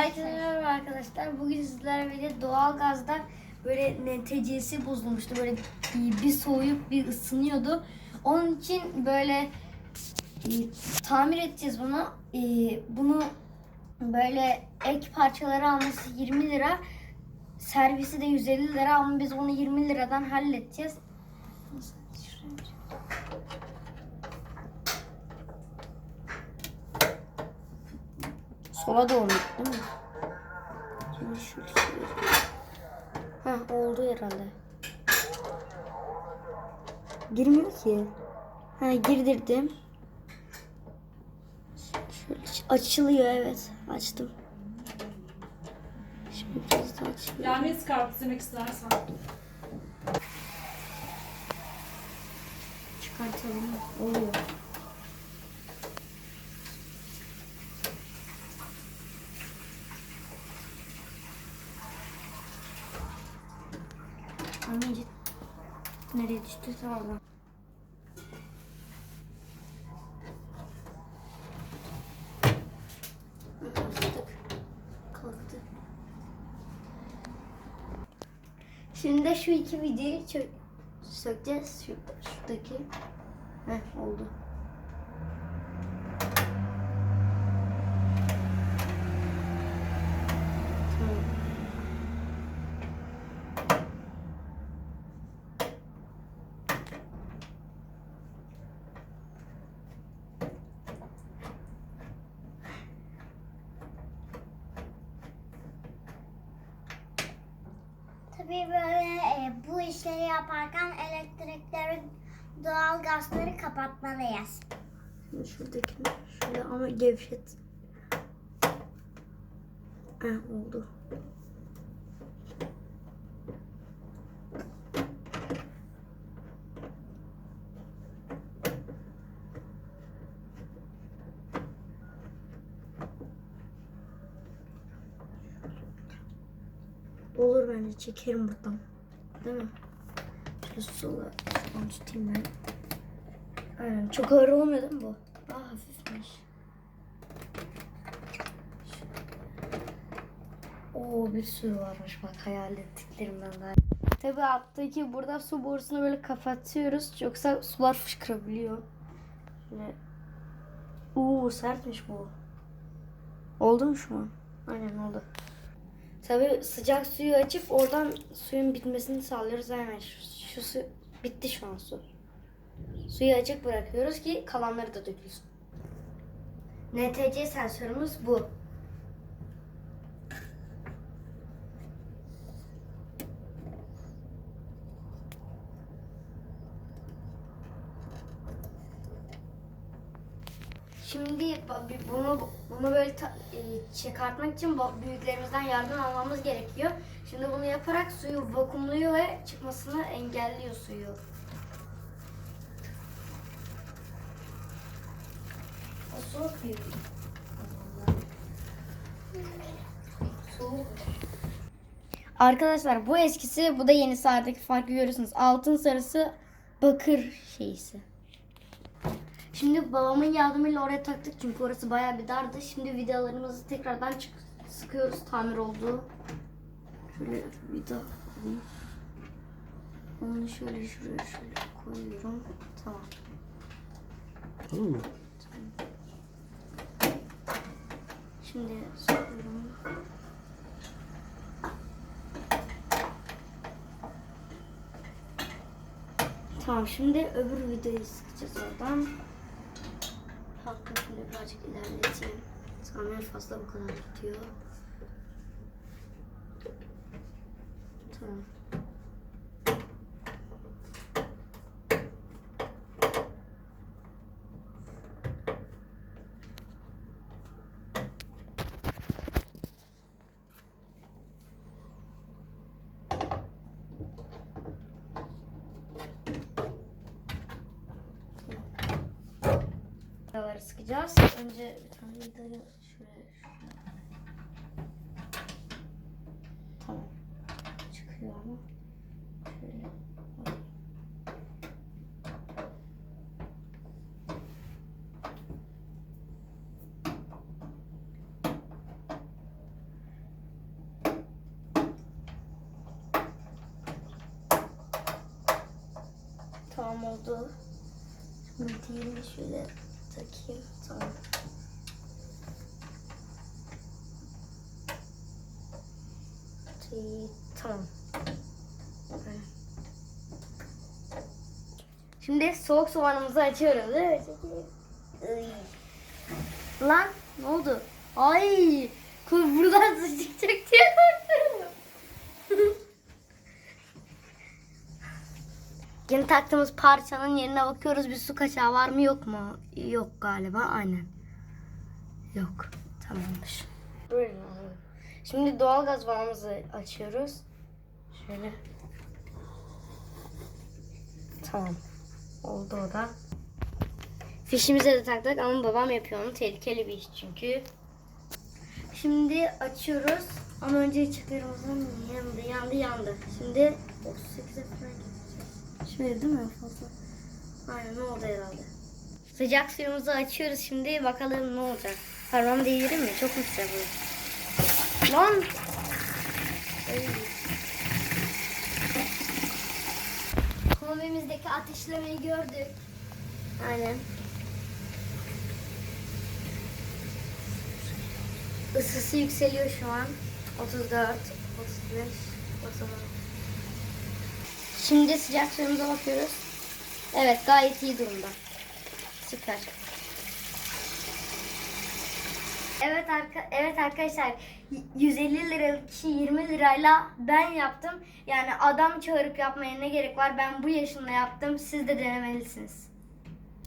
Herkese merhaba arkadaşlar. Bugün sizlerle birlikte doğalgazda böyle NTC'si bozulmuştu. Böyle bir soğuyup bir ısınıyordu. Onun için böyle e, tamir edeceğiz bunu. E, bunu böyle ek parçaları alması 20 lira. Servisi de 150 lira ama biz onu 20 liradan halledeceğiz. Sola doğru gitti, değil mi? Şimdi şöyle. Heh oldu herhalde. Girmiyor ki. Ha girdirdim. Şöyle açılıyor evet. Açtım. Şimdi biraz daha açılıyor. Lanet karpuz demek istersen. Çıkartalım. Oluyor. Anneciğim. Nereye düştü? Tamam. Kalktık. Kalktı. Şimdi de şu iki videoyu sökeceğiz. Şu, şuradaki. Heh oldu. Tamam. Tabii böyle e, bu işleri yaparken elektrikleri, doğal gazları kapatmalıyız. Şimdi şuradakini şöyle ama gevşet. Heh oldu. Olur bence çekerim buradan. Değil mi? Şöyle sola tutayım ben. Aynen. Çok ağır olmuyor değil mi bu? Daha hafifmiş. Oo bir sürü varmış bak hayal ettiklerimden daha. Tabi alttaki burada su borusunu böyle kapatıyoruz. Yoksa sular fışkırabiliyor. Şöyle. Oo sertmiş bu. Oldu mu şu an? Aynen oldu. Tabi sıcak suyu açıp oradan suyun bitmesini sağlıyoruz. Aynen şu, şu su bitti şu an su. Suyu açık bırakıyoruz ki kalanları da dökülsün. NTC sensörümüz bu. Şimdi bunu bunu böyle e, çıkartmak için büyüklerimizden yardım almamız gerekiyor. Şimdi bunu yaparak suyu vakumluyor ve çıkmasını engelliyor suyu. Soğuk bir Soğuk. Arkadaşlar bu eskisi bu da yenisi aradaki farkı görüyorsunuz. Altın sarısı bakır şeysi. Şimdi babamın yardımıyla oraya taktık çünkü orası bayağı bir dardı. Şimdi vidalarımızı tekrardan çık sıkıyoruz tamir oldu. Şöyle vida alayım. Onu şöyle şuraya şöyle koyuyorum. Tamam. Tamam mı? Şimdi sıkıyorum. Tamam şimdi öbür videoyu sıkacağız oradan. Hakkı şöyle birazcık ilerleteyim. Tamam en fazla bu kadar tutuyor. Tamam. biber sıkacağız. Önce bir tane biberi şöyle Tamam. Çıkıyor ama. Şöyle. Tamam oldu. Şimdi şöyle takayım. Tamam. Şey, Tamam. Böyle. Şimdi soğuk soğanımızı açıyoruz. Evet. Lan ne oldu? Ay buradan sıçacak diye korkuyorum. Yeni taktığımız parçanın yerine bakıyoruz. Bir su kaçağı var mı yok mu? Yok galiba aynen. Yok. Tamamdır. Buyurun. Şimdi doğalgaz vanamızı açıyoruz. Şöyle. Tamam. Oldu o da. Fişimize de taktık ama babam yapıyor onu. Tehlikeli bir iş çünkü. Şimdi açıyoruz. Ama önce çıkarımızın yandı, yandı, yandı. Şimdi 38'e falan Şöyle değil mi fazla? Aynen ne oldu herhalde. Sıcak suyumuzu açıyoruz şimdi. Bakalım ne olacak. Parmağımı değdirir mi? Çok mu sıcak bu? Lan! Kombimizdeki ateşlemeyi gördük. Aynen. Isısı yükseliyor şu an. 34, 35, 36. Şimdi sıcak suyumuza bakıyoruz. Evet gayet iyi durumda. Süper. Evet arka, evet arkadaşlar 150 liralık işi 20 lirayla ben yaptım. Yani adam çağırıp yapmaya ne gerek var? Ben bu yaşımda yaptım. Siz de denemelisiniz.